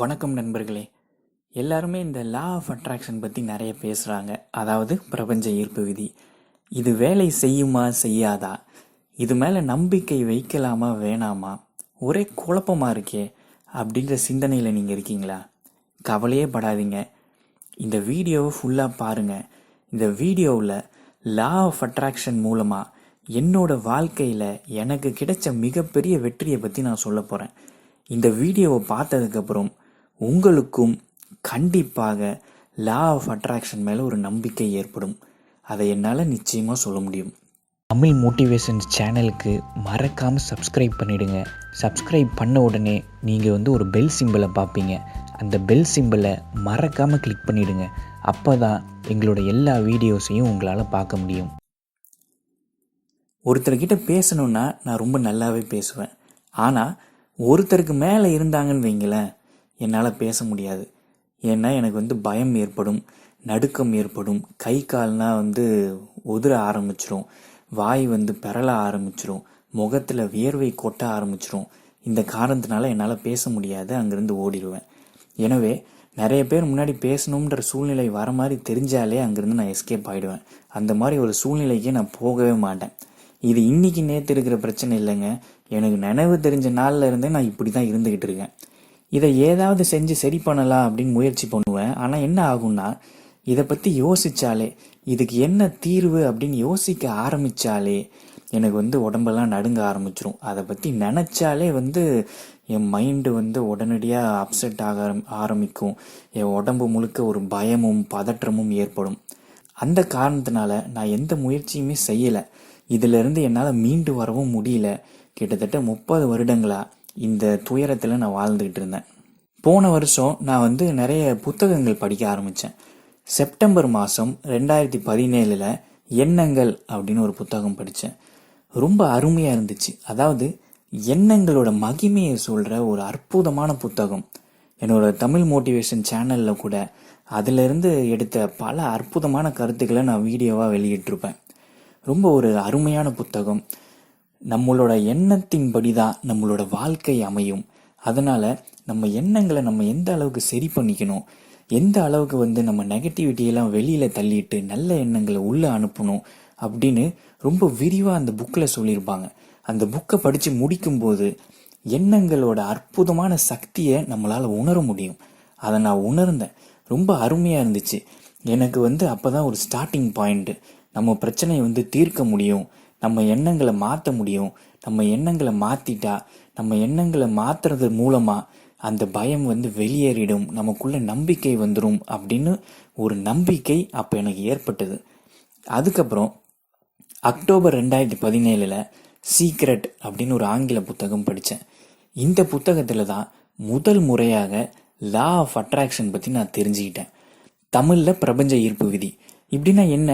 வணக்கம் நண்பர்களே. எல்லாருமே இந்த லா ஆஃப் அட்ராக்ஷன் பற்றி நிறைய பேசுகிறாங்க அதாவது பிரபஞ்ச ஈர்ப்பு விதி. இது வேலை செய்யுமா செய்யாதா? இது மேலே நம்பிக்கை வைக்கலாமா வேணாமா? ஒரே குழப்பமாக இருக்கே அப்படின்ற சிந்தனையில் நீங்கள் இருக்கீங்களா? கவலையே படாதீங்க. இந்த வீடியோவை ஃபுல்லாக பாருங்கள் இந்த வீடியோவில் லா ஆஃப் அட்ராக்ஷன் மூலமாக என்னோட வாழ்க்கையில் எனக்கு கிடைச்ச மிகப்பெரிய வெற்றியை பற்றி நான் சொல்ல போகிறேன் இந்த வீடியோவை பார்த்ததுக்கப்புறம் உங்களுக்கும் கண்டிப்பாக லா ஆஃப் அட்ராக்ஷன் மேலே ஒரு நம்பிக்கை ஏற்படும். அதை என்னால் நிச்சயமாக சொல்ல முடியும். தமிழ் மோட்டிவேஷன்ஸ் சேனலுக்கு மறக்காமல் சப்ஸ்கிரைப் பண்ணிடுங்க. சப்ஸ்கிரைப் பண்ண உடனே நீங்கள் வந்து ஒரு பெல் சிம்பிளை பார்ப்பீங்க. அந்த பெல் சிம்பிளை மறக்காமல் கிளிக் பண்ணிடுங்க. அப்போ தான் எங்களோட எல்லா வீடியோஸையும் உங்களால் பார்க்க முடியும். ஒருத்தர்கிட்ட பேசணுன்னா நான் ரொம்ப நல்லாவே பேசுவேன். ஆனால் ஒருத்தருக்கு மேலே இருந்தாங்கன்னு வைங்களேன் என்னால் பேச முடியாது. ஏன்னா எனக்கு வந்து பயம் ஏற்படும் நடுக்கம் ஏற்படும். கை கால்னால் வந்து உதிர ஆரம்பிச்சிரும். வாய் வந்து பெறல ஆரம்பிச்சிரும். முகத்தில் வியர்வை கொட்ட ஆரம்பிச்சிரும். இந்த காரணத்தினால என்னால் பேச முடியாது அங்கேருந்து ஓடிடுவேன் எனவே நிறைய பேர் முன்னாடி பேசணுன்ற சூழ்நிலை வர மாதிரி தெரிஞ்சாலே அங்கேருந்து நான் எஸ்கேப் ஆகிடுவேன் அந்த மாதிரி ஒரு சூழ்நிலைக்கு நான் போகவே மாட்டேன். இது இன்றைக்கி நேற்று இருக்கிற பிரச்சனை இல்லைங்க. எனக்கு நினைவு தெரிஞ்ச நாளில் இருந்தே நான் இப்படி தான் இருந்துக்கிட்டு இருக்கேன். இதை ஏதாவது செஞ்சு சரி பண்ணலாம் அப்படின்னு முயற்சி பண்ணுவேன். ஆனால் என்ன ஆகும்னா இதை பற்றி யோசித்தாலே இதுக்கு என்ன தீர்வு அப்படின்னு யோசிக்க ஆரம்பித்தாலே எனக்கு வந்து உடம்பெல்லாம் நடுங்க ஆரம்பிச்சிரும். அதை பற்றி நினச்சாலே வந்து என் மைண்டு வந்து உடனடியாக அப்செட் ஆக ஆரம்பிக்கும். என் உடம்பு முழுக்க ஒரு பயமும் பதற்றமும் ஏற்படும். அந்த காரணத்தினால நான் எந்த முயற்சியுமே செய்யலை. இதிலிருந்து என்னால் மீண்டு வரவும் முடியல. கிட்டத்தட்ட முப்பது வருடங்களா இந்த துயரத்தில் நான் வாழ்ந்துக்கிட்டு இருந்தேன். போன வருஷம் நான் வந்து நிறைய புத்தகங்கள் படிக்க ஆரம்பித்தேன் செப்டம்பர் மாதம் ரெண்டாயிரத்தி பதினேழில் எண்ணங்கள் அப்படின்னு ஒரு புத்தகம் படித்தேன் ரொம்ப அருமையாக இருந்துச்சு. அதாவது எண்ணங்களோட மகிமையை சொல்கிற ஒரு அற்புதமான புத்தகம். என்னோட தமிழ் மோட்டிவேஷன் சேனலில் கூட அதிலிருந்து எடுத்த பல அற்புதமான கருத்துக்களை நான் வீடியோவாக வெளியிட்டிருப்பேன். ரொம்ப ஒரு அருமையான புத்தகம். நம்மளோட எண்ணத்தின்படி தான் நம்மளோட வாழ்க்கை அமையும். அதனால் நம்ம எண்ணங்களை நம்ம எந்த அளவுக்கு சரி பண்ணிக்கணும் எந்த அளவுக்கு வந்து நம்ம நெகட்டிவிட்டியெல்லாம் வெளியில் தள்ளிட்டு நல்ல எண்ணங்களை உள்ளே அனுப்பணும் அப்படின்னு ரொம்ப விரிவாக அந்த புக்கில் சொல்லியிருப்பாங்க. அந்த புக்கை படித்து முடிக்கும்போது எண்ணங்களோட அற்புதமான சக்தியை நம்மளால் உணர முடியும். அதை நான் உணர்ந்தேன். ரொம்ப அருமையாக இருந்துச்சு. எனக்கு வந்து அப்போ தான் ஒரு ஸ்டார்டிங் பாயிண்ட்டு நம்ம பிரச்சனையை வந்து தீர்க்க முடியும். நம்ம எண்ணங்களை மாற்ற முடியும். நம்ம எண்ணங்களை மாற்றிட்டா நம்ம எண்ணங்களை மாற்றுறது மூலமாக அந்த பயம் வந்து வெளியேறிடும். நமக்குள்ள நம்பிக்கை வந்துடும் அப்படின்னு ஒரு நம்பிக்கை அப்போ எனக்கு ஏற்பட்டது. அதுக்கப்புறம் அக்டோபர் ரெண்டாயிரத்தி பதினேழில் சீக்ரெட் அப்படின்னு ஒரு ஆங்கில புத்தகம் படித்தேன் இந்த புத்தகத்தில் தான் முதல் முறையாக லா ஆஃப் அட்ராக்ஷன் பற்றி நான் தெரிஞ்சுக்கிட்டேன். தமிழில் பிரபஞ்ச ஈர்ப்பு விதி. இப்படின்னா என்ன?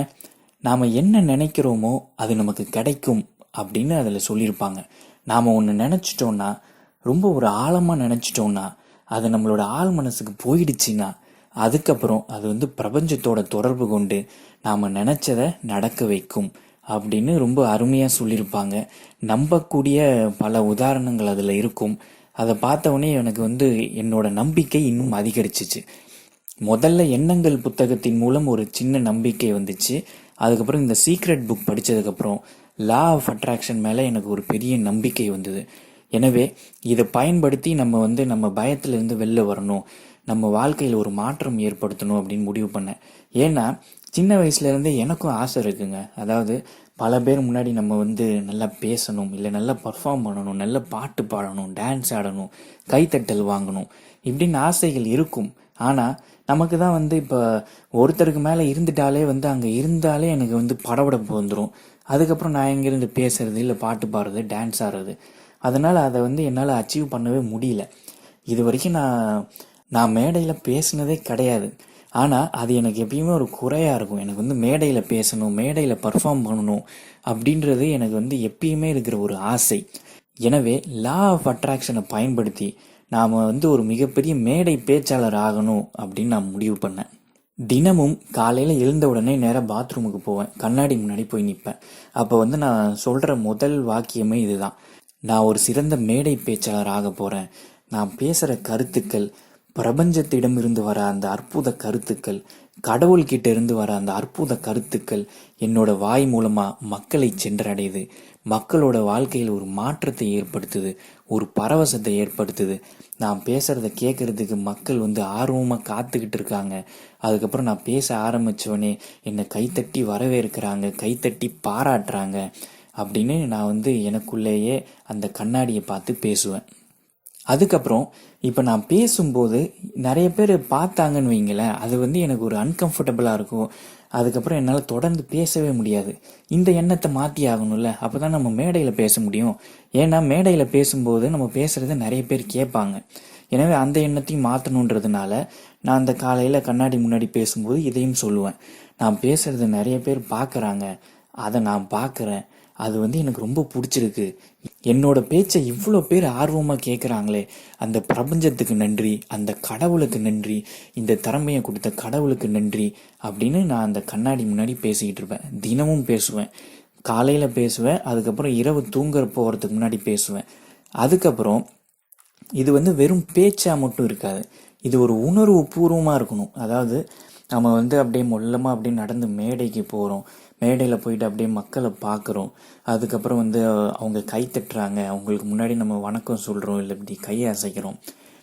நாம் என்ன நினைக்கிறோமோ அது நமக்கு கிடைக்கும் அப்படின்னு அதில் சொல்லியிருப்பாங்க. நாம் ஒன்று நினச்சிட்டோன்னா ரொம்ப ஒரு ஆழமாக நினச்சிட்டோன்னா அது நம்மளோட ஆழ் மனசுக்கு போயிடுச்சுன்னா அதுக்கப்புறம் அது வந்து பிரபஞ்சத்தோட தொடர்பு கொண்டு நாம் நினச்சதை நடக்க வைக்கும் அப்படின்னு ரொம்ப அருமையாக சொல்லியிருப்பாங்க. நம்பக்கூடிய பல உதாரணங்கள் அதில் இருக்கும். அதை பார்த்தவொடனே எனக்கு வந்து என்னோட நம்பிக்கை இன்னும் அதிகரிச்சிச்சு. முதல்ல எண்ணங்கள் புத்தகத்தின் மூலம் ஒரு சின்ன நம்பிக்கை வந்துச்சு. அதுக்கப்புறம் இந்த சீக்ரெட் புக் படித்ததுக்கப்புறம் லா ஆஃப் அட்ராக்ஷன் மேலே எனக்கு ஒரு பெரிய நம்பிக்கை வந்தது. எனவே இதை பயன்படுத்தி நம்ம வந்து நம்ம பயத்திலேருந்து வெளில வரணும். நம்ம வாழ்க்கையில் ஒரு மாற்றம் ஏற்படுத்தணும் அப்படின்னு முடிவு பண்ணேன். ஏன்னா சின்ன வயசுலேருந்தே எனக்கும் ஆசை இருக்குங்க. அதாவது பல பேர் முன்னாடி நம்ம வந்து நல்லா பேசணும் இல்லை நல்லா பர்ஃபார்ம் பண்ணணும் நல்ல பாட்டு பாடணும் டான்ஸ் ஆடணும் கைத்தட்டல் வாங்கணும் இப்படின்னு ஆசைகள் இருக்கும். ஆனால் நமக்கு தான் வந்து இப்போ ஒருத்தருக்கு மேலே இருந்துட்டாலே வந்து அங்கே இருந்தாலே எனக்கு வந்து படபடப்பு வந்துடும் அதுக்கப்புறம் நான் எங்கேருந்து பேசுறது இல்லை பாட்டு பாடுறது டான்ஸ் ஆடுறது. அதனால் அதை வந்து என்னால் அச்சீவ் பண்ணவே முடியல. இது வரைக்கும் நான் நான் மேடையில் பேசினதே கிடையாது. ஆனால் அது எனக்கு எப்பயுமே ஒரு குறையாக இருக்கும். எனக்கு வந்து மேடையில் பேசணும் மேடையில் பர்ஃபார்ம் பண்ணணும் அப்படின்றது எனக்கு வந்து எப்பயுமே இருக்கிற ஒரு ஆசை. எனவே லா ஆஃப் அட்ராக்ஷனை பயன்படுத்தி நாம் வந்து ஒரு மிகப்பெரிய மேடை பேச்சாளர் ஆகணும் அப்படின்னு நான் முடிவு பண்ணேன். தினமும் காலையில் எழுந்த உடனே நேராக பாத்ரூமுக்கு போவேன். கண்ணாடி முன்னாடி போய் நிற்பேன் அப்போ வந்து நான் சொல்கிற முதல் வாக்கியமே இதுதான். நான் ஒரு சிறந்த மேடை பேச்சாளர் ஆக போகிறேன் நான் பேசுகிற கருத்துக்கள் பிரபஞ்சத்திடமிருந்து வர அந்த அற்புத கருத்துக்கள் கடவுள்கிட்ட இருந்து வர அந்த அற்புத கருத்துக்கள் என்னோட வாய் மூலமாக மக்களை சென்றடையுது. மக்களோட வாழ்க்கையில் ஒரு மாற்றத்தை ஏற்படுத்துது ஒரு பரவசத்தை ஏற்படுத்துது. நான் பேசுகிறத கேட்குறதுக்கு மக்கள் வந்து ஆர்வமாக காத்துக்கிட்டு இருக்காங்க. அதுக்கப்புறம் நான் பேச ஆரம்பித்தவொடனே என்னை கைத்தட்டி வரவேற்கிறாங்க கைத்தட்டி பாராட்டுறாங்க அப்படின்னு நான் வந்து எனக்குள்ளேயே அந்த கண்ணாடியை பார்த்து பேசுவேன். அதுக்கப்புறம் இப்போ நான் பேசும்போது நிறைய பேர் பார்த்தாங்கன்னு வைங்களேன் அது வந்து எனக்கு ஒரு அன்கம்ஃபர்டபுளாக இருக்கும். அதுக்கப்புறம் என்னால் தொடர்ந்து பேசவே முடியாது. இந்த எண்ணத்தை மாற்றி ஆகணும்ல அப்போ தான் நம்ம மேடையில் பேச முடியும். ஏன்னா மேடையில் பேசும்போது நம்ம பேசுகிறத நிறைய பேர் கேட்பாங்க. எனவே அந்த எண்ணத்தையும் மாற்றணுன்றதுனால நான் அந்த காலையில் கண்ணாடி முன்னாடி பேசும்போது இதையும் சொல்லுவேன். நான் பேசுகிறத நிறைய பேர் பார்க்குறாங்க அதை நான் பார்க்குறேன் அது வந்து எனக்கு ரொம்ப பிடிச்சிருக்கு. என்னோட பேச்சை இவ்வளோ பேர் ஆர்வமாக கேட்குறாங்களே அந்த பிரபஞ்சத்துக்கு நன்றி அந்த கடவுளுக்கு நன்றி இந்த திறமையை கொடுத்த கடவுளுக்கு நன்றி அப்படின்னு நான் அந்த கண்ணாடி முன்னாடி பேசிக்கிட்டு இருப்பேன். தினமும் பேசுவேன். காலையில் பேசுவேன் அதுக்கப்புறம் இரவு தூங்குற போகிறதுக்கு முன்னாடி பேசுவேன். அதுக்கப்புறம் இது வந்து வெறும் பேச்சாக மட்டும் இருக்காது. இது ஒரு உணர்வு பூர்வமாக இருக்கணும். அதாவது நம்ம வந்து அப்படியே மொல்லமாக அப்படியே நடந்து மேடைக்கு போகிறோம் மேடையில் போயிட்டு அப்படியே மக்களை பார்க்குறோம். அதுக்கப்புறம் வந்து அவங்க கை தட்டுறாங்க. அவங்களுக்கு முன்னாடி நம்ம வணக்கம் சொல்கிறோம் இல்லை இப்படி கையை அசைக்கிறோம்.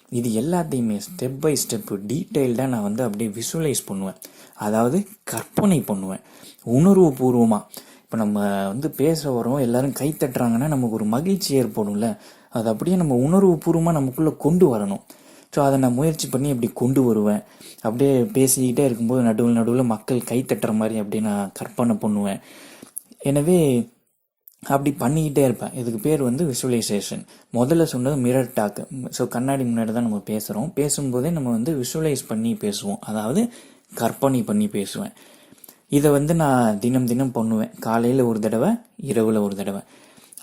இது எல்லாத்தையுமே ஸ்டெப் பை ஸ்டெப்பு டீட்டெயில்டாக நான் வந்து அப்படியே விசுவலைஸ் பண்ணுவேன். அதாவது கற்பனை பண்ணுவேன். உணர்வு பூர்வமாக இப்போ நம்ம வந்து பேச வரோம் எல்லோரும் கை தட்டுறாங்கன்னா நமக்கு ஒரு மகிழ்ச்சி ஏற்படும்ல. அது அப்படியே நம்ம உணர்வு பூர்வமாக நமக்குள்ளே கொண்டு வரணும். ஸோ அதை நான் முயற்சி பண்ணி அப்படி கொண்டு வருவேன். அப்படியே பேசிக்கிட்டே இருக்கும்போது நடுவில் நடுவில் மக்கள் கை தட்டுற மாதிரி அப்படியே நான் கற்பனை பண்ணுவேன். எனவே அப்படி பண்ணிக்கிட்டே இருப்பேன். இதுக்கு பேர் வந்து விஷுவலைசேஷன் முதல்ல சொன்னது மிரர் டாக்கு ஸோ கண்ணாடி முன்னாடி தான் நம்ம பேசுகிறோம் பேசும்போதே நம்ம வந்து விஷுவலைஸ் பண்ணி பேசுவோம். அதாவது கற்பனை பண்ணி பேசுவேன். இதை வந்து நான் தினம் தினம் பண்ணுவேன். காலையில் ஒரு தடவை இரவில் ஒரு தடவை.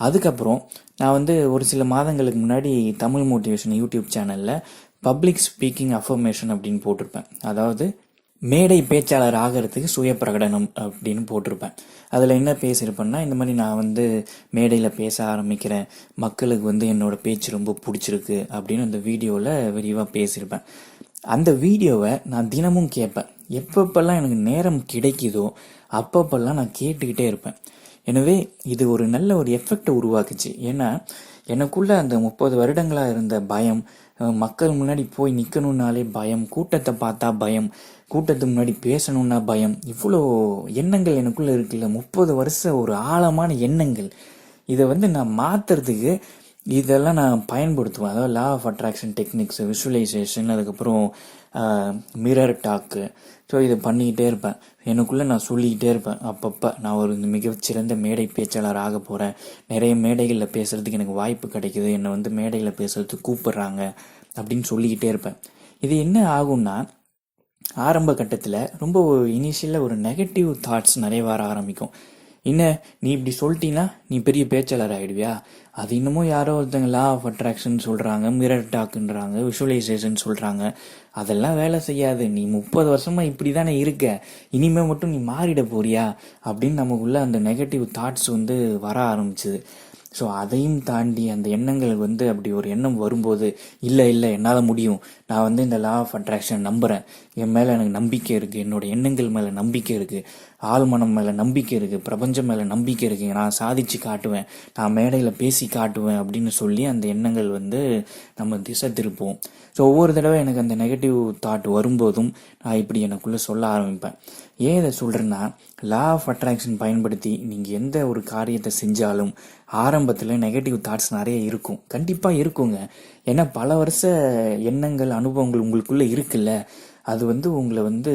அதுக்கப்புறம் நான் வந்து ஒரு சில மாதங்களுக்கு முன்னாடி தமிழ் மோட்டிவேஷன் யூடியூப் சேனலில் பப்ளிக் ஸ்பீக்கிங் அஃபர்மேஷன் அப்படின்னு போட்டிருப்பேன். அதாவது மேடை பேச்சாளர் ஆகிறதுக்கு சுய பிரகடனம் அப்படின்னு போட்டிருப்பேன். அதில் என்ன பேசியிருப்பேன்னா இந்த மாதிரி நான் வந்து மேடையில் பேச ஆரம்பிக்கிறேன். மக்களுக்கு வந்து என்னோட பேச்சு ரொம்ப பிடிச்சிருக்கு அப்படின்னு அந்த வீடியோவில் விரிவாக பேசியிருப்பேன். அந்த வீடியோவை நான் தினமும் கேட்பேன். எப்பப்பெல்லாம் எனக்கு நேரம் கிடைக்குதோ அப்பப்பெல்லாம் நான் கேட்டுக்கிட்டே இருப்பேன். எனவே இது ஒரு நல்ல ஒரு எஃபெக்டை உருவாக்குச்சு. ஏன்னா எனக்குள்ள அந்த முப்பது வருடங்களாக இருந்த பயம் மக்கள் முன்னாடி போய் நிற்கணுன்னாலே பயம் கூட்டத்தை பார்த்தா பயம் கூட்டத்து முன்னாடி பேசணுன்னா பயம். இவ்வளோ எண்ணங்கள் எனக்குள்ளே இருக்குல்ல. முப்பது வருஷம் ஒரு ஆழமான எண்ணங்கள். இதை வந்து நான் மாற்றுறதுக்கு இதெல்லாம் நான் பயன்படுத்துவேன். அதாவது law of attraction techniques visualization அதுக்கப்புறம் மிரர் டாக்கு ஸோ இதை பண்ணிக்கிட்டே இருப்பேன். எனக்குள்ளே நான் சொல்லிக்கிட்டே இருப்பேன். அப்பப்போ நான் ஒரு மிகச்சிறந்த மேடை பேச்சாளர் ஆக போகிறேன் நிறைய மேடைகளில் பேசுகிறதுக்கு எனக்கு வாய்ப்பு கிடைக்குது. என்னை வந்து மேடையில் பேசுகிறதுக்கு கூப்பிட்றாங்க அப்படின்னு சொல்லிக்கிட்டே இருப்பேன். இது என்ன ஆகும்னா ஆரம்ப கட்டத்தில் ரொம்ப இனிஷியலாக ஒரு நெகட்டிவ் தாட்ஸ் நிறைய வர ஆரம்பிக்கும். என்ன நீ இப்படி சொல்லிட்டீங்கன்னா நீ பெரிய பேச்சாளர் ஆகிடுவியா அது இன்னமும் யாரோ ஒருத்தங்க லா ஆஃப் அட்ராக்ஷன் சொல்கிறாங்க மிரர் டாக்குன்றாங்க விஷுவலைசேஷன் சொல்கிறாங்க அதெல்லாம் வேலை செய்யாது. நீ முப்பது வருஷமாக இப்படி தானே இருக்க. இனிமேல் மட்டும் நீ மாறிட போறியா? அப்படின்னு நமக்குள்ளே அந்த நெகட்டிவ் தாட்ஸ் வந்து வர ஆரம்பிச்சுது. ஸோ அதையும் தாண்டி அந்த எண்ணங்கள் வந்து அப்படி ஒரு எண்ணம் வரும்போது இல்லை இல்லை என்னால் முடியும். நான் வந்து இந்த லா ஆஃப் அட்ராக்ஷன் நம்புகிறேன் என் மேலே எனக்கு நம்பிக்கை இருக்குது என்னோட எண்ணங்கள் மேலே நம்பிக்கை இருக்குது ஆழ்மனம் மேலே நம்பிக்கை இருக்குது பிரபஞ்சம் மேலே நம்பிக்கை இருக்குது நான் சாதிச்சு காட்டுவேன். நான் மேடையில் பேசி காட்டுவேன் அப்படின்னு சொல்லி அந்த எண்ணங்கள் வந்து நம்ம திசை திருப்போம். ஸோ ஒவ்வொரு தடவை எனக்கு அந்த நெகட்டிவ் தாட் வரும்போதும் நான் இப்படி எனக்குள்ளே சொல்ல ஆரம்பிப்பேன். ஏன் இதை சொல்கிறேன்னா லா ஆஃப் அட்ராக்ஷன் பயன்படுத்தி நீங்கள் எந்த ஒரு காரியத்தை செஞ்சாலும் ஆரம்பத்தில் நெகட்டிவ் தாட்ஸ் நிறைய இருக்கும். கண்டிப்பாக இருக்குங்க. ஏன்னா பல வருஷ எண்ணங்கள் அனுபவங்கள் உங்களுக்குள்ளே இருக்குல்ல. அது வந்து உங்களை வந்து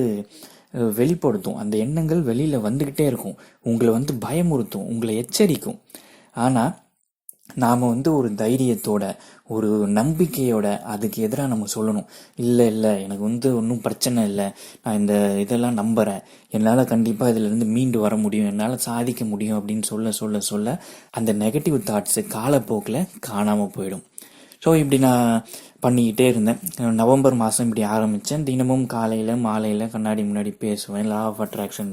வெளிப்படுத்தும். அந்த எண்ணங்கள் வெளியில் வந்துக்கிட்டே இருக்கும். உங்களை வந்து பயமுறுத்தும் உங்களை எச்சரிக்கும். ஆனால் நாம் வந்து ஒரு தைரியத்தோட ஒரு நம்பிக்கையோட அதுக்கு எதிராக நம்ம சொல்லணும். இல்லை இல்லை எனக்கு வந்து ஒன்றும் பிரச்சனை இல்லை. நான் இந்த இதெல்லாம் நம்புகிறேன் என்னால் கண்டிப்பாக இதிலேருந்து மீண்டு வர முடியும். என்னால் சாதிக்க முடியும். அப்படின்னு சொல்ல சொல்ல சொல்ல அந்த நெகட்டிவ் தாட்ஸு காலப்போக்கில் காணாமல் போயிடும். ஸோ இப்படி நான் பண்ணிக்கிட்டே இருந்தேன். நவம்பர் மாதம் இப்படி ஆரம்பித்தேன் தினமும் காலையில் மாலையில் கண்ணாடி முன்னாடி பேசுவேன். லா ஆஃப் அட்ராக்ஷன்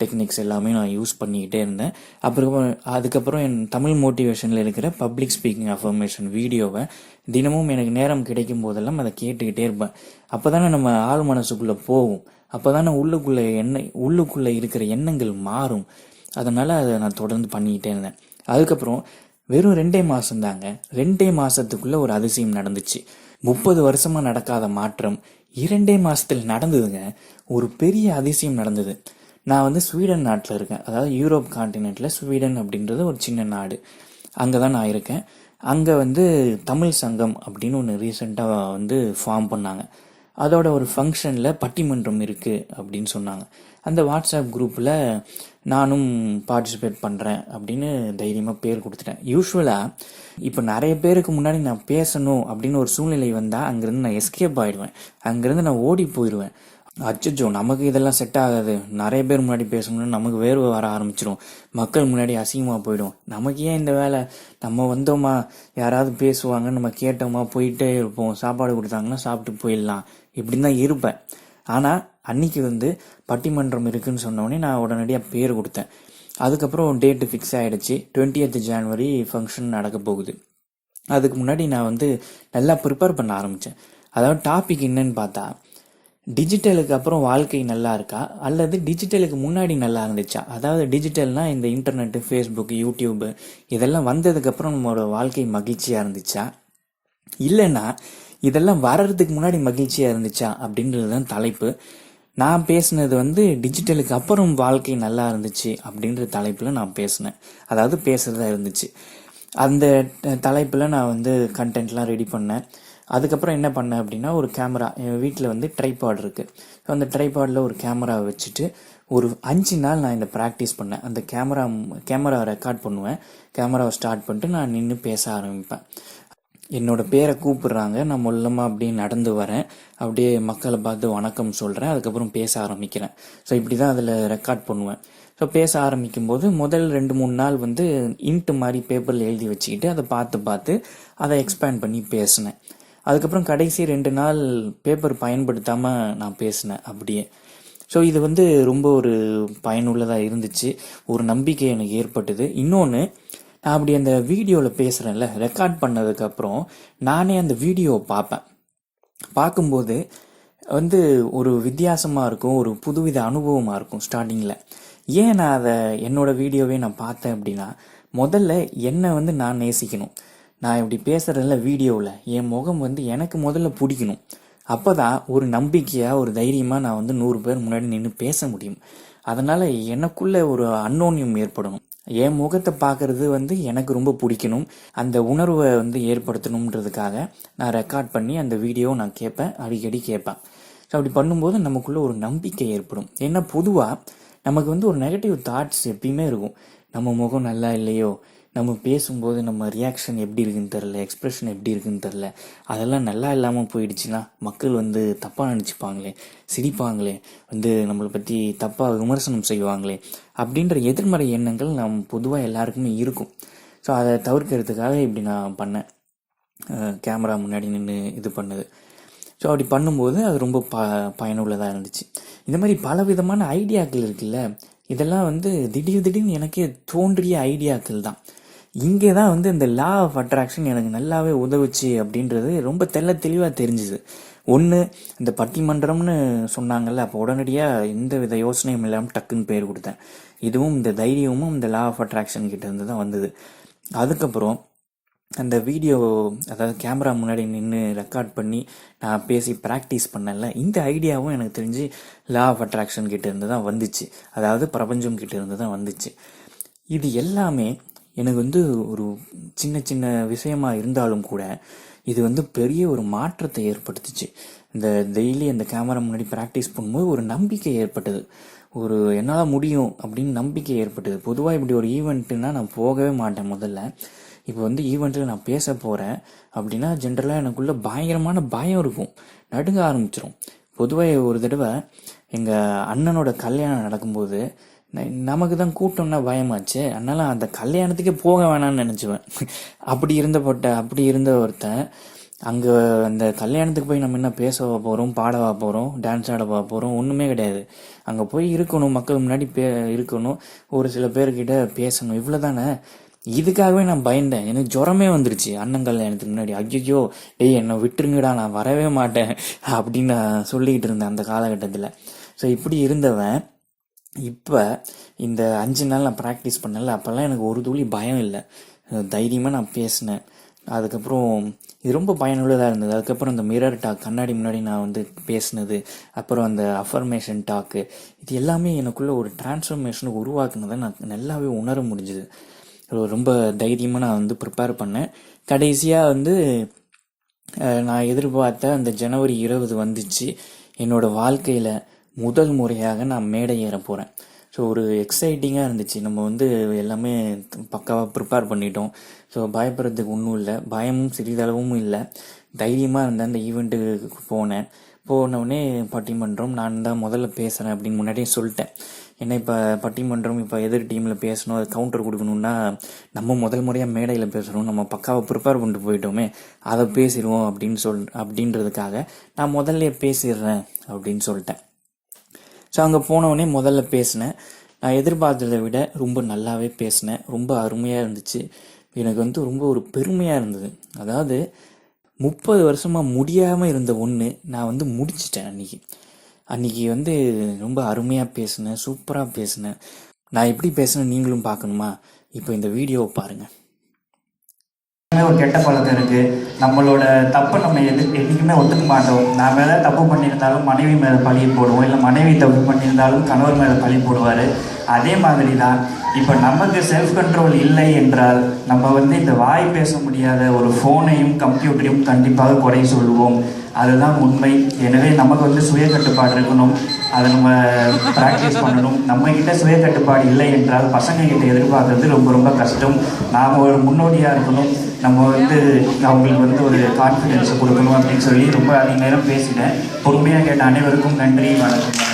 டெக்னிக்ஸ் எல்லாமே நான் யூஸ் பண்ணிக்கிட்டே இருந்தேன். அப்புறம் அதுக்கப்புறம் என் தமிழ் மோட்டிவேஷனில் இருக்கிற பப்ளிக் ஸ்பீக்கிங் அஃபர்மேஷன் வீடியோவை தினமும் எனக்கு நேரம் கிடைக்கும் போதெல்லாம் அதை கேட்டுக்கிட்டே இருப்பேன். அப்போ தானே நம்ம ஆள் மனசுக்குள்ளே போகும். அப்போ தானே உள்ளுக்குள்ளே எண்ணெய் உள்ளுக்குள்ளே இருக்கிற எண்ணங்கள் மாறும். அதனால் அதை நான் தொடர்ந்து பண்ணிக்கிட்டே இருந்தேன். அதுக்கப்புறம் வெறும் ரெண்டே மாதம் தாங்க. ரெண்டே மாதத்துக்குள்ளே ஒரு அதிசயம் நடந்துச்சு. முப்பது வருஷமாக நடக்காத மாற்றம் இரண்டே மாதத்தில் நடந்ததுங்க. ஒரு பெரிய அதிசயம் நடந்தது. நான் வந்து ஸ்வீடன் நாட்டில் இருக்கேன். அதாவது யூரோப் காண்டினென்ட்டில் ஸ்வீடன் அப்படின்றது ஒரு சின்ன நாடு. அங்கே தான் நான் இருக்கேன். அங்கே வந்து தமிழ் சங்கம் அப்படின்னு ஒன்று ரீசெண்டாக வந்து ஃபார்ம் பண்ணாங்க. அதோட ஒரு ஃபங்க்ஷனில் பட்டிமன்றம் இருக்குது அப்படின்னு சொன்னாங்க. அந்த வாட்ஸ்அப் குரூப்பில் நானும் பார்ட்டிசிபேட் பண்ணுறேன் அப்படின்னு தைரியமாக பேர் கொடுத்துட்டேன். யூஸ்வலாக இப்போ நிறைய பேருக்கு முன்னாடி நான் பேசணும் அப்படின்னு ஒரு சூழ்நிலை வந்தால் அங்கேருந்து நான் எஸ்கேப் ஆகிடுவேன் அங்கேருந்து நான் ஓடி போயிடுவேன் அச்சோ நமக்கு இதெல்லாம் செட் ஆகாது. நிறைய பேர் முன்னாடி பேசணும்னா நமக்கு வேர்வை வர ஆரம்பிச்சிடும் மக்கள் முன்னாடி அசிங்கமாக போயிடும். நமக்கு ஏன் இந்த வேலை? நம்ம வந்தோமா? யாராவது பேசுவாங்க நம்ம கேட்டோமா? போயிட்டே இருப்போம். சாப்பாடு கொடுத்தாங்கன்னா சாப்பிட்டு போயிடலாம். இப்படி தான் இருப்பேன். ஆனால் அன்னைக்கு வந்து பட்டிமன்றம் இருக்குன்னு சொன்னோடனே நான் உடனடியாக பேர் கொடுத்தேன். அதுக்கப்புறம் டேட்டு ஃபிக்ஸ் ஆகிடுச்சு டுவெண்ட்டியத் ஜான்வரி ஃபங்க்ஷன் நடக்க போகுது. அதுக்கு முன்னாடி நான் வந்து நல்லா ப்ரிப்பேர் பண்ண ஆரம்பித்தேன் அதாவது டாபிக் என்னன்னு பார்த்தா டிஜிட்டலுக்கு அப்புறம் வாழ்க்கை நல்லா இருக்கா? அல்லது டிஜிட்டலுக்கு முன்னாடி நல்லா இருந்துச்சா? அதாவது டிஜிட்டல்னால் இந்த இன்டர்நெட்டு ஃபேஸ்புக் யூடியூப்பு இதெல்லாம் வந்ததுக்கப்புறம் நம்மளோட வாழ்க்கை மகிழ்ச்சியாக இருந்துச்சா? இல்லைன்னா இதெல்லாம் வர்றதுக்கு முன்னாடி மகிழ்ச்சியாக இருந்துச்சா அப்படின்றது தான் தலைப்பு. நான் பேசினது வந்து டிஜிட்டலுக்கு அப்புறம் வாழ்க்கை நல்லா இருந்துச்சு அப்படின்ற தலைப்பில் நான் பேசினேன். அதாவது பேசுகிறதா இருந்துச்சு. அந்த தலைப்பில் நான் வந்து கண்டென்ட்லாம் ரெடி பண்ணேன். அதுக்கப்புறம் என்ன பண்ணேன் அப்படின்னா ஒரு கேமரா என் வீட்டில் வந்து ட்ரைபாட் இருக்குது ஸோ அந்த ட்ரைபாடில் ஒரு கேமரா வச்சுட்டு ஒரு அஞ்சு நாள் நான் இந்த ப்ராக்டிஸ் பண்ணேன். அந்த கேமரா கேமரா ரெக்கார்ட் பண்ணுவேன். கேமராவை ஸ்டார்ட் பண்ணிட்டு நான் நின்று பேச ஆரம்பிப்பேன். என்னோட பேரை கூப்பிடுறாங்க. நான் மொல்லமாக அப்படியே நடந்து வரேன். அப்படியே மக்களை பார்த்து வணக்கம் சொல்கிறேன் அதுக்கப்புறம் பேச ஆரம்பிக்கிறேன். ஸோ இப்படி தான் அதில் ரெக்கார்ட் பண்ணுவேன். ஸோ பேச ஆரம்பிக்கும் போது முதல் ரெண்டு மூணு நாள் வந்து இன்ட்டு மாதிரி பேப்பரில் எழுதி வச்சுக்கிட்டு அதை பார்த்து பார்த்து அதை எக்ஸ்பேண்ட் பண்ணி பேசினேன். அதுக்கப்புறம் கடைசி ரெண்டு நாள் பேப்பர் பயன்படுத்தாமல் நான் பேசினேன் அப்படியே. ஸோ இது வந்து ரொம்ப ஒரு பயனுள்ளதாக இருந்துச்சு. ஒரு நம்பிக்கை எனக்கு ஏற்பட்டது. இன்னொன்று நான் அப்படி அந்த வீடியோவில் பேசுகிறேன்ல ரெக்கார்ட் பண்ணதுக்கப்புறம் நானே அந்த வீடியோவை பார்ப்பேன். பார்க்கும்போது வந்து ஒரு வித்தியாசமாக இருக்கும் ஒரு புதுவித அனுபவமாக இருக்கும் ஸ்டார்டிங்கில் ஏன் நான் அதை என்னோடய வீடியோவே நான் பார்த்தேன் அப்படின்னா முதல்ல என்னை வந்து நான் நேசிக்கணும்? நான் இப்படி பேசுகிறதில்ல வீடியோவில் என் முகம் வந்து எனக்கு முதல்ல பிடிக்கணும். அப்போ தான் ஒரு நம்பிக்கையாக ஒரு தைரியமாக நான் வந்து நூறு பேர் முன்னாடி நின்று பேச முடியும். அதனால் எனக்குள்ளே ஒரு அன்னோன்யம் ஏற்படணும். என் முகத்தை பார்க்குறது வந்து எனக்கு ரொம்ப பிடிக்கணும். அந்த உணர்வை வந்து ஏற்படுத்தணுன்றதுக்காக நான் ரெக்கார்ட் பண்ணி அந்த வீடியோ நான் கேட்பேன். அடிக்கடி கேட்பேன். ஸோ அப்படி பண்ணும்போது நமக்குள்ளே ஒரு நம்பிக்கை ஏற்படும். ஏன்னா பொதுவாக நமக்கு வந்து ஒரு நெகட்டிவ் தாட்ஸ் எப்பயுமே இருக்கும். நம்ம முகம் நல்லா இல்லையோ நம்ம பேசும்போது நம்ம ரியாக்ஷன் எப்படி இருக்குன்னு தெரில எக்ஸ்ப்ரெஷன் எப்படி இருக்குன்னு தெரில அதெல்லாம் நல்லா இல்லாமல் போயிடுச்சுன்னா மக்கள் வந்து தப்பாக நினச்சிப்பாங்களே சிரிப்பாங்களே வந்து நம்மளை பற்றி தப்பாக விமர்சனம் செய்வாங்களே அப்படின்ற எதிர்மறை எண்ணங்கள் நம் பொதுவாக எல்லாருக்குமே இருக்கும். ஸோ அதை தவிர்க்கிறதுக்காக இப்படி நான் பண்ணேன். கேமரா முன்னாடி நின்று இது பண்ணது. ஸோ அப்படி பண்ணும்போது அது ரொம்ப ப பயனுள்ளதாக இருந்துச்சு. இந்த மாதிரி பல விதமான ஐடியாக்கள் இருக்குல்ல இதெல்லாம் வந்து திடீர் திடீர்னு எனக்கே தோன்றிய ஐடியாக்கள் தான். இங்கே தான் வந்து இந்த லா ஆஃப் அட்ராக்ஷன் எனக்கு நல்லாவே உதவுச்சு அப்படின்றது ரொம்ப தெல்ல தெளிவாக தெரிஞ்சுது. ஒன்று இந்த பட்டிமன்றம்னு சொன்னாங்கல்ல அப்போ உடனடியாக எந்த வித யோசனையும் இல்லாமல் டக்குன்னு பேர் கொடுத்தேன். இதுவும் இந்த தைரியமும் இந்த லா ஆஃப் அட்ராக்ஷன் கிட்டேருந்து தான் வந்தது. அதுக்கப்புறம் அந்த வீடியோ அதாவது கேமரா முன்னாடி நின்று ரெக்கார்ட் பண்ணி நான் பேசி ப்ராக்டிஸ் பண்ணல இந்த ஐடியாவும் எனக்கு தெரிஞ்சு லா ஆஃப் அட்ராக்ஷன் கிட்டேருந்து தான் வந்துச்சு. அதாவது பிரபஞ்சம் கிட்டேருந்து தான் வந்துச்சு. இது எல்லாமே எனக்கு வந்து ஒரு சின்ன சின்ன விஷயமா இருந்தாலும் கூட இது வந்து பெரிய ஒரு மாற்றத்தை ஏற்படுத்துச்சு. இந்த டெய்லி அந்த கேமரா முன்னாடி ப்ராக்டிஸ் பண்ணும்போது ஒரு நம்பிக்கை ஏற்பட்டது. ஒரு என்னால் முடியும் அப்படின்னு நம்பிக்கை ஏற்பட்டது. பொதுவாக இப்படி ஒரு ஈவெண்ட்டுனா நான் போகவே மாட்டேன் முதல்ல. இப்போ வந்து ஈவெண்ட்டில் நான் பேச போகிறேன் அப்படின்னா ஜென்ரலாக எனக்குள்ளே பயங்கரமான பயம் இருக்கும். நடுங்க ஆரம்பிச்சிடும் பொதுவாக ஒரு தடவை எங்கள் அண்ணனோட கல்யாணம் நடக்கும்போது நமக்கு தான் கூட்டம்னா பயமாச்சு. அதனால் அந்த கல்யாணத்துக்கே போக வேணாம்னு நினச்சிவேன். அப்படி இருந்தப்பட்ட அப்படி இருந்த ஒருத்தன் அங்கே அந்த கல்யாணத்துக்கு போய் நம்ம என்ன பேசவா போகிறோம் பாடவா போகிறோம் டான்ஸ் ஆடவா போகிறோம் ஒன்றுமே கிடையாது. அங்கே போய் இருக்கணும் மக்கள் முன்னாடி பே இருக்கணும் ஒரு சில பேர்கிட்ட பேசணும் இவ்வளோ தானே இதுக்காகவே நான் பயந்தேன். எனக்கு ஜுரமே வந்துருச்சு அண்ணன் கல்யாணத்துக்கு முன்னாடி. ஐயோ டேய் என்னை விட்டுருங்கடா நான் வரவே மாட்டேன் அப்படின்னு நான் சொல்லிக்கிட்டு இருந்தேன் அந்த காலகட்டத்தில். ஸோ இப்படி இருந்தவன் இப்போ இந்த அஞ்சு நாள் நான் ப்ராக்டிஸ் பண்ணல. அப்போல்லாம் எனக்கு ஒரு துளி பயம் இல்லை. தைரியமாக நான் பேசினேன். அதுக்கப்புறம் இது ரொம்ப பயனுள்ளதாக இருந்தது. அதுக்கப்புறம் இந்த மிரர் டாக் கண்ணாடி முன்னாடி நான் வந்து பேசினது. அப்புறம் அந்த அஃபர்மேஷன் டாக்கு இது எல்லாமே எனக்குள்ளே ஒரு டிரான்ஸ்ஃபர்மேஷனை உருவாக்குனதை நான் நல்லாவே உணர முடிஞ்சுது. ரொம்ப தைரியமாக நான் வந்து ப்ரிப்பேர் பண்ணேன். கடைசியாக வந்து நான் எதிர்பார்த்த அந்த ஜனவரி இருபது வந்துச்சு. என்னோடய வாழ்க்கையில் முதல் முறையாக நான் மேடை ஏற போகிறேன் ஸோ ஒரு எக்ஸைட்டிங்காக இருந்துச்சு. நம்ம வந்து எல்லாமே பக்காவாக ப்ரிப்பேர் பண்ணிட்டோம். ஸோ பயப்படுறதுக்கு ஒன்றும் இல்லை. பயமும் சிறிதளவும் இல்லை. தைரியமாக இருந்தேன் அந்த ஈவெண்ட்டுக்கு போனேன். போனவுடனே பட்டிமன்றம் நான் தான் முதல்ல பேசுகிறேன் அப்படின்னு முன்னாடியே சொல்லிட்டேன். ஏன்னா இப்போ பட்டிமன்றம் இப்போ எதிர் டீமில் பேசணும் அது கவுண்டர் கொடுக்கணும்னா நம்ம முதல் முறையாக மேடையில் பேசுகிறோம் நம்ம பக்காவை ப்ரிப்பேர் பண்ணிட்டு போயிட்டோமே அதை பேசிடுவோம் அப்படின்னு சொல் அப்படின்றதுக்காக நான் முதல்ல பேசிடுறேன் அப்படின்னு சொல்லிட்டேன். ஸோ அங்கே போனவொடனே முதல்ல பேசினேன். நான் எதிர்பார்த்ததை விட ரொம்ப நல்லாவே பேசினேன். ரொம்ப அருமையாக இருந்துச்சு. எனக்கு வந்து ரொம்ப ஒரு பெருமையாக இருந்தது. அதாவது முப்பது வருஷமாக முடியாமல் இருந்த ஒன்று நான் வந்து முடிச்சிட்டேன் அன்னைக்கு. அன்றைக்கி வந்து ரொம்ப அருமையாக பேசினேன். சூப்பராக பேசினேன். நான் எப்படி பேசினேன் நீங்களும் பார்க்கணுமா? இப்போ இந்த வீடியோவை பாருங்கள் ஒரு கெட்ட பழக்கம் இருக்குது நம்மளோட தப்பை நம்ம எது என்றைக்குமே ஒத்துக்க மாட்டோம். நான் மேலே தப்பு பண்ணியிருந்தாலும் மனைவி மேலே பழி போடுவோம். இல்லை மனைவி தப்பு பண்ணியிருந்தாலும் கணவர் மேலே பழி போடுவார். அதே மாதிரி தான் இப்போ நமக்கு செல்ஃப் கண்ட்ரோல் இல்லை என்றால் நம்ம வந்து இந்த வாய் பேச முடியாத ஒரு ஃபோனையும் கம்ப்யூட்டரையும் கண்டிப்பாக குறை சொல்லுவோம் அதுதான் உண்மை. எனவே நமக்கு வந்து சுய கட்டுப்பாடு இருக்கணும். அதை நம்ம ப்ராக்டிஸ் பண்ணணும். நம்ம கிட்ட சுய கட்டுப்பாடு இல்லை என்றால் பசங்க கிட்ட எதிர்பார்க்கறது ரொம்ப ரொம்ப கஷ்டம். நாம் ஒரு முன்னோடியாக இருக்கணும். நம்ம வந்து அவங்களுக்கு வந்து ஒரு கான்ஃபிடென்ஸை கொடுக்கணும் அப்படின்னு சொல்லி ரொம்ப அதிக நேரம் பேசினேன் பொறுமையாக கேட்ட அனைவருக்கும் நன்றி. வணக்கம்.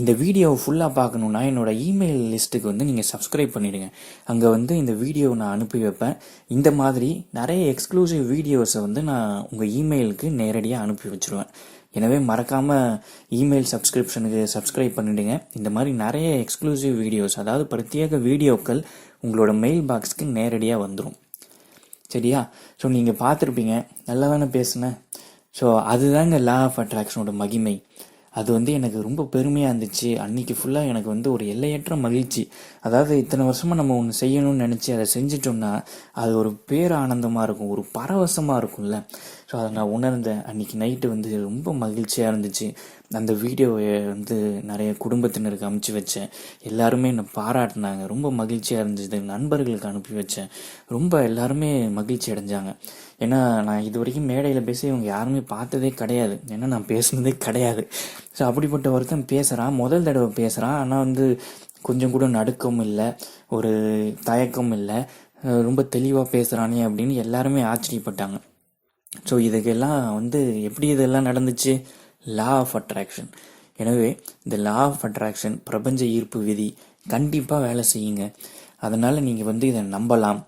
இந்த வீடியோவை ஃபுல்லாக பார்க்கணுன்னா என்னோடய இமெயில் லிஸ்ட்டுக்கு வந்து நீங்கள் சப்ஸ்கிரைப் பண்ணிவிடுங்க அங்கே வந்து இந்த வீடியோவை நான் அனுப்பி வைப்பேன். இந்த மாதிரி நிறைய எக்ஸ்க்ளூசிவ் வீடியோஸை வந்து நான் உங்கள் இமெயிலுக்கு நேரடியாக அனுப்பி வச்சுருவேன். எனவே மறக்காமல் இமெயில் சப்ஸ்கிரிப்ஷனுக்கு சப்ஸ்கிரைப் பண்ணிவிடுங்க இந்த மாதிரி நிறைய எக்ஸ்க்ளூசிவ் வீடியோஸ் அதாவது பிரத்யேக வீடியோக்கள் உங்களோட மெயில் பாக்ஸ்க்கு நேரடியாக வந்துடும் சரியா? ஸோ நீங்கள் பார்த்துருப்பீங்க. நல்லா தானே பேசுனேன் ஸோ அதுதாங்க லா ஆஃப் அட்ராக்ஷனோட மகிமை. அது வந்து எனக்கு ரொம்ப பெருமையாக இருந்துச்சு. அன்னைக்கு ஃபுல்லாக எனக்கு வந்து ஒரு எல்லையற்ற மகிழ்ச்சி. அதாவது இத்தனை வருஷமாக நம்ம ஒன்று செய்யணும்னு நினச்சி அதை செஞ்சிட்டோம்னா அது ஒரு பேரானந்தமாக இருக்கும் ஒரு பரவசமாக இருக்கும்ல. ஸோ அதை நான் உணர்ந்தேன். அன்னைக்கு நைட்டு வந்து ரொம்ப மகிழ்ச்சியாக இருந்துச்சு. அந்த வீடியோவை வந்து நிறைய குடும்பத்தினருக்கு அமுச்சு வச்சேன். எல்லாருமே என்னை பாராட்டினாங்க. ரொம்ப மகிழ்ச்சியாக இருந்துச்சு. நண்பர்களுக்கு அனுப்பி வச்சேன். ரொம்ப எல்லாருமே மகிழ்ச்சி அடைஞ்சாங்க. ஏன்னா நான் இது வரைக்கும் மேடையில் பேசி இவங்க யாருமே பார்த்ததே கிடையாது. ஏன்னா நான் பேசுனதே கிடையாது. ஸோ அப்படிப்பட்ட ஒருத்தன் பேசுகிறான் முதல் தடவை பேசுகிறான் ஆனால் வந்து கொஞ்சம் கூட நடுக்கம் இல்லை. ஒரு தயக்கம் இல்லை. ரொம்ப தெளிவாக பேசுகிறானே அப்படின்னு எல்லாருமே ஆச்சரியப்பட்டாங்க. ஸோ இதுக்கெல்லாம் வந்து எப்படி இதெல்லாம் நடந்துச்சு? லா ஆஃப் அட்ராக்ஷன் எனவே இந்த லா ஆஃப் அட்ராக்ஷன் பிரபஞ்ச ஈர்ப்பு விதி கண்டிப்பாக வேலை செய்யுங்க. அதனால் நீங்கள் வந்து இதை நம்பலாம்.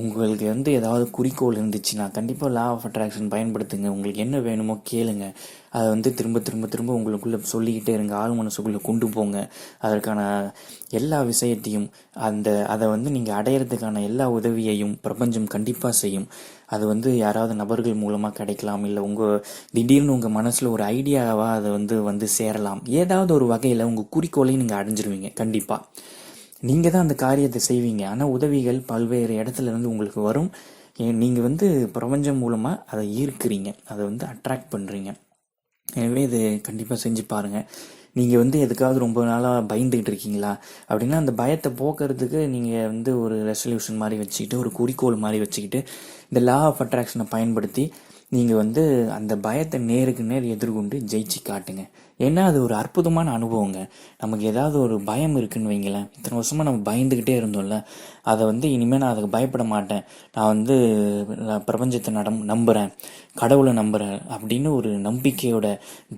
உங்களுக்கு வந்து ஏதாவது குறிக்கோள் இருந்துச்சுன்னா கண்டிப்பாக லா ஆஃப் அட்ராக்ஷன் பயன்படுத்துங்க. உங்களுக்கு என்ன வேணுமோ கேளுங்க. அதை வந்து திரும்ப திரும்ப திரும்ப உங்களுக்குள்ளே சொல்லிக்கிட்டே இருங்க. ஆள் மனசுக்குள்ளே கொண்டு போங்க. அதற்கான எல்லா விஷயத்தையும் அந்த அதை வந்து நீங்கள் அடையிறதுக்கான எல்லா உதவியையும் பிரபஞ்சம் கண்டிப்பாக செய்யும். அது வந்து யாராவது நபர்கள் மூலமாக கிடைக்கலாம். இல்லை உங்கள் திடீர்னு உங்கள் மனசில் ஒரு ஐடியாவாக அதை வந்து வந்து சேரலாம். ஏதாவது ஒரு வகையில் உங்கள் குறிக்கோளையும் நீங்கள் அடைஞ்சிருவீங்க. கண்டிப்பாக நீங்கள் தான் அந்த காரியத்தை செய்வீங்க. ஆனால் உதவிகள் பல்வேறு இடத்துல இருந்து உங்களுக்கு வரும். நீங்கள் வந்து பிரபஞ்சம் மூலமாக அதை ஈர்க்கிறீங்க. அதை வந்து அட்ராக்ட் பண்ணுறீங்க எனவே இது கண்டிப்பாக செஞ்சு பாருங்கள் நீங்கள் வந்து எதுக்காவது ரொம்ப நாளாக பயந்துக்கிட்டு இருக்கீங்களா? அப்படின்னா அந்த பயத்தை போக்குறதுக்கு நீங்கள் வந்து ஒரு ரெசல்யூஷன் மாதிரி வச்சுக்கிட்டு ஒரு குறிக்கோள் மாதிரி வச்சுக்கிட்டு இந்த லா ஆஃப் அட்ராக்ஷனை பயன்படுத்தி நீங்கள் வந்து அந்த பயத்தை நேருக்கு நேர் எதிர்கொண்டு ஜெயிச்சு காட்டுங்க. ஏன்னா அது ஒரு அற்புதமான அனுபவங்க. நமக்கு ஏதாவது ஒரு பயம் இருக்குன்னு வைங்களேன். இத்தனை வருஷமாக நம்ம பயந்துக்கிட்டே இருந்தோம்ல. அதை வந்து இனிமேல் நான் அதுக்கு பயப்பட மாட்டேன். நான் வந்து பிரபஞ்சத்தை நடம் நம்புகிறேன் கடவுளை நம்புகிறேன் அப்படின்னு ஒரு நம்பிக்கையோட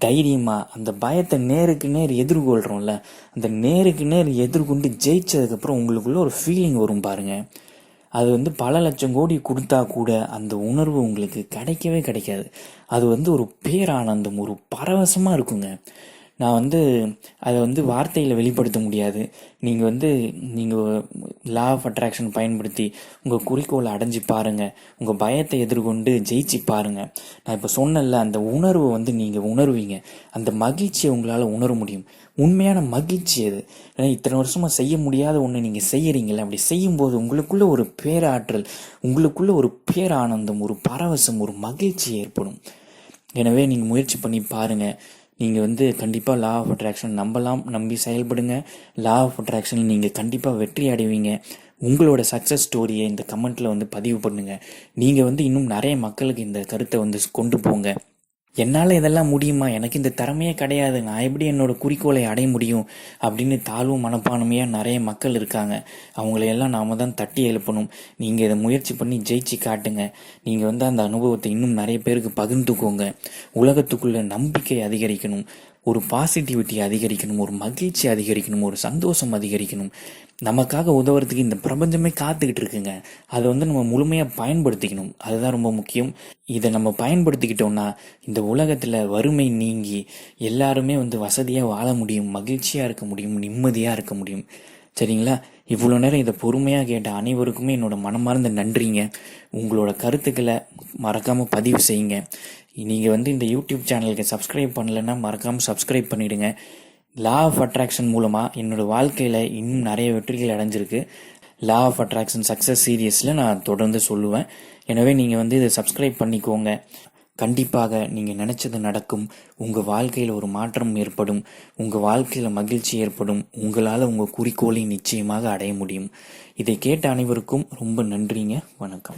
தைரியமாக அந்த பயத்தை நேருக்கு நேர் எதிர்கொள்கிறோம்ல அந்த நேருக்கு நேர் எதிர்கொண்டு ஜெயிச்சதுக்கப்புறம் உங்களுக்குள்ள ஒரு ஃபீலிங் வரும் பாருங்கள் அது வந்து பல லட்சம் கோடி கொடுத்தா கூட அந்த உணர்வு உங்களுக்கு கிடைக்கவே கிடைக்காது. அது வந்து ஒரு பேரானந்தம் ஒரு பரவசமாக இருக்குங்க. நான் வந்து அதை வந்து வார்த்தையில் வெளிப்படுத்த முடியாது. நீங்கள் வந்து நீங்கள் லா ஆஃப் அட்ராக்ஷன் பயன்படுத்தி உங்கள் குறிக்கோளை அடைஞ்சு பாருங்கள் உங்கள் பயத்தை எதிர்கொண்டு ஜெயிச்சு பாருங்கள் நான் இப்போ சொன்னல அந்த உணர்வை வந்து நீங்கள் உணர்வீங்க. அந்த மகிழ்ச்சியை உங்களால் உணர முடியும். உண்மையான மகிழ்ச்சி அது ஏன்னா இத்தனை வருஷமாக செய்ய முடியாத ஒன்று நீங்கள் செய்கிறீங்களே அப்படி செய்யும்போது உங்களுக்குள்ளே ஒரு பேராற்றல் உங்களுக்குள்ளே ஒரு பேரானந்தம் ஒரு பரவசம் ஒரு மகிழ்ச்சி ஏற்படும். எனவே நீங்கள் முயற்சி பண்ணி பாருங்கள் நீங்கள் வந்து கண்டிப்பாக லா ஆஃப் அட்ராக்ஷன் நம்பலாம் நம்பி செயல்படுங்க. லா ஆஃப் அட்ராக்ஷன் நீங்கள் கண்டிப்பாக வெற்றி அடைவீங்க. உங்களோட சக்ஸஸ் ஸ்டோரியை இந்த கமெண்ட்டில் வந்து பதிவு பண்ணுங்கள் நீங்கள் வந்து இன்னும் நிறைய மக்களுக்கு இந்த கருத்தை வந்து கொண்டு போங்க. என்னால் இதெல்லாம் முடியுமா? எனக்கு இந்த திறமையே கிடையாது நான் எப்படி என்னோட குறிக்கோளை அடைய முடியும்? அப்படின்னு தாழ்வு மனப்பான்மையாக நிறைய மக்கள் இருக்காங்க. அவங்களையெல்லாம் நாம தான் தட்டி எழுப்பணும். நீங்கள் இதை முயற்சி பண்ணி ஜெயிச்சு காட்டுங்க. நீங்கள் வந்து அந்த அனுபவத்தை இன்னும் நிறைய பேருக்கு பகிர்ந்துக்கோங்க. உலகத்துக்குள்ள நம்பிக்கை அதிகரிக்கணும். ஒரு பாசிட்டிவிட்டி அதிகரிக்கணும். ஒரு மகிழ்ச்சி அதிகரிக்கணும். ஒரு சந்தோஷம் அதிகரிக்கணும். நமக்காக உதவுறதுக்கு இந்த பிரபஞ்சமே காத்துக்கிட்டு இருக்குங்க அதை வந்து நம்ம முழுமையாக பயன்படுத்திக்கணும். அதுதான் ரொம்ப முக்கியம். இதை நம்ம பயன்படுத்திக்கிட்டோம்னா இந்த உலகத்தில் வறுமை நீங்கி எல்லாருமே வந்து வசதியாக வாழ முடியும் மகிழ்ச்சியாக இருக்க முடியும் நிம்மதியாக இருக்க முடியும். சரிங்களா? இவ்வளோ நேரம் இதை பொறுமையாக கேட்ட அனைவருக்குமே என்னோட மனமார்ந்த நன்றிங்க. உங்களோட கருத்துக்களை மறக்காமல் பதிவு செய்யுங்க. நீங்கள் வந்து இந்த யூடியூப் சேனலுக்கு சப்ஸ்கிரைப் பண்ணலைன்னா மறக்காமல் சப்ஸ்கிரைப் பண்ணிவிடுங்க லா ஆஃப் அட்ராக்ஷன் மூலமாக என்னோட வாழ்க்கையில் இன்னும் நிறைய வெற்றிகள் அடைஞ்சிருக்கு. லா ஆஃப் அட்ராக்ஷன் சக்ஸஸ் சீரியஸில் நான் தொடர்ந்து சொல்லுவேன். எனவே நீங்கள் வந்து இதை சப்ஸ்கிரைப் பண்ணிக்கோங்க. கண்டிப்பாக நீங்கள் நினச்சது நடக்கும். உங்கள் வாழ்க்கையில் ஒரு மாற்றம் ஏற்படும். உங்கள் வாழ்க்கையில் மகிழ்ச்சி ஏற்படும். உங்களால் உங்கள் குறிக்கோளை நிச்சயமாக அடைய முடியும். இதை கேட்ட அனைவருக்கும் ரொம்ப நன்றிங்க. வணக்கம்.